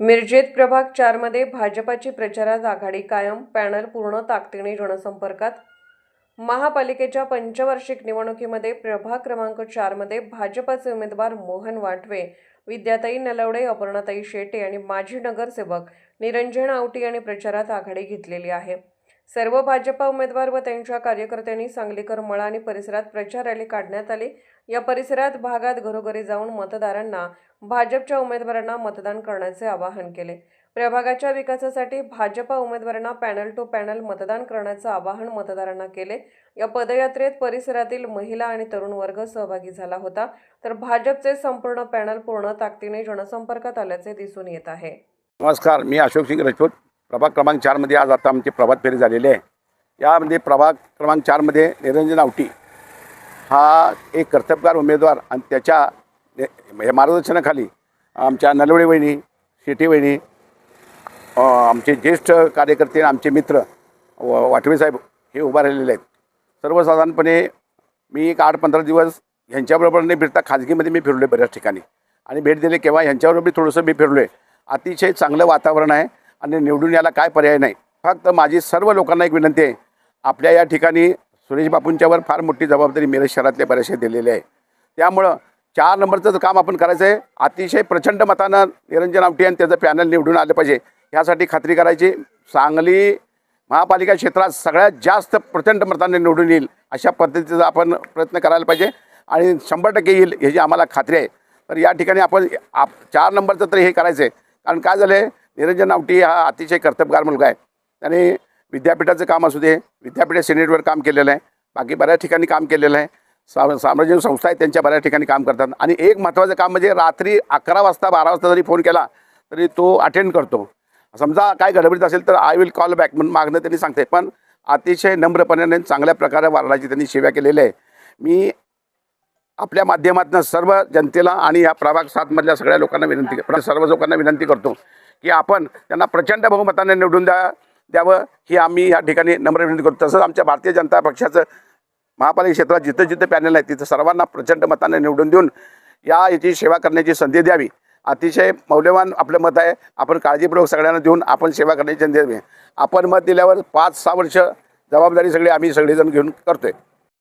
मिरजेत प्रभाग चारमध्ये भाजपाची प्रचारात आघाडी कायम पॅनल पूर्ण ताकदीने जनसंपर्कात. महापालिकेच्या पंचवार्षिक निवडणुकीमध्ये प्रभाग क्रमांक चारमध्ये भाजपाचे उमेदवार मोहन वाटवे विद्याताई नलवडे अपर्णाताई शेटे आणि माजी नगरसेवक निरंजन आवटी यांनी प्रचारात आघाडी घेतलेली आहे. सर्व भाजपा उमेदवार व त्यांच्या कार्यकर्त्यांनी सांगलीकर मळा आणि परिसरात प्रचार रॅली काढण्यात आली. या परिसरात भागात घरोघरी जाऊन मतदारांना भाजपच्या उमेदवारांना मतदान करण्याचे आवाहन केले. प्रभागाच्या विकासासाठी भाजपा उमेदवारांना पॅनल टू पॅनल मतदान करण्याचं आवाहन मतदारांना केले. या पदयात्रेत परिसरातील महिला आणि तरुण वर्ग सहभागी झाला होता. तर भाजपचे संपूर्ण पॅनल पूर्ण ताकदीने जनसंपर्कात आल्याचे दिसून येत आहे. नमस्कार मी अशोक सिंग राजपूत. प्रभाग क्रमांक चारमध्ये आज आता आमची प्रभात फेरी झालेली आहे. यामध्ये प्रभाग क्रमांक चारमध्ये निरंजन आवटी हा एक कर्तबगार उमेदवार आणि त्याच्या हे मार्गदर्शनाखाली आमच्या नलवडे वहिनी शेटी वहिनी आमचे ज्येष्ठ कार्यकर्ते आणि आमचे मित्र व वाटवे साहेब हे उभा राहिलेले आहेत. सर्वसाधारणपणे मी एक आठ पंधरा दिवस ह्यांच्याबरोबर नाही फिरता खाजगीमध्ये मी फिरलो आहे बऱ्याच ठिकाणी. आणि भेट दिली केव्हा? ह्यांच्याबरोबर थोडंसं मी फिरलो आहे अतिशय चांगलं वातावरण आहे. आणि निवडून यायला काय पर्याय नाही. फक्त माझी सर्व लोकांना एक विनंती आहे आपल्या या ठिकाणी सुरेश बापूंच्यावर फार मोठी जबाबदारी मिरज शहरातले बरेचसे दिलेले आहे. त्यामुळं चार नंबरचं काम आपण करायचं आहे. अतिशय प्रचंड मतानं निरंजन आवटी आणि त्याचं पॅनल निवडून आलं पाहिजे. ह्यासाठी खात्री करायची सांगली महापालिका क्षेत्रात सगळ्यात जास्त प्रचंड मताने निवडून येईल अशा पद्धतीचा आपण प्रयत्न करायला पाहिजे. आणि शंभर टक्के येईल ह्याची आम्हाला खात्री आहे. तर या ठिकाणी आपण आप चार नंबरचं तरी हे करायचं आहे कारण काय झालं आहे निरंजन आवटी हा अतिशय कर्तबगार मुलगा आहे. त्याने विद्यापीठाचं काम असू दे विद्यापीठ सिनेटवर काम केलेलं आहे. बाकी बऱ्याच ठिकाणी काम केलेलं आहे. सा सार्वजनिक संस्था आहेत त्यांच्या बऱ्याच ठिकाणी काम करतात. आणि एक महत्त्वाचं काम म्हणजे रात्री अकरा वाजता बारा वाजता जरी फोन केला तरी तो अटेंड करतो. समजा काय गडबडीत असेल तर आय विल कॉल बॅक म्हणून मागणं त्यांनी सांगते. पण अतिशय नम्रपणे आणि चांगल्या प्रकारे वारणाची त्यांनी सेवा केलेली आहे. मी आपल्या माध्यमातून सर्व जनतेला आणि या प्रभाग सातमधल्या सगळ्या लोकांना विनंती सर्व लोकांना विनंती करतो की आपण त्यांना प्रचंड बहुमताने निवडून द्या द्यावं ही आम्ही या ठिकाणी नम्र विनंती करतो. तसंच आमच्या भारतीय जनता पक्षाचं महापालिका क्षेत्रात जिथं जिथं पॅनल आहे तिथं सर्वांना प्रचंड मताने निवडून देऊन या याची सेवा करण्याची संधी द्यावी. अतिशय मौल्यवान आपलं मत आहे. आपण काळजीपूर्वक सगळ्यांना देऊन आपण सेवा करण्याची संधी द्यावी. आपण मत दिल्यावर पाच सहा वर्ष जबाबदारी सगळी आम्ही सगळेजण घेऊन करतो आहे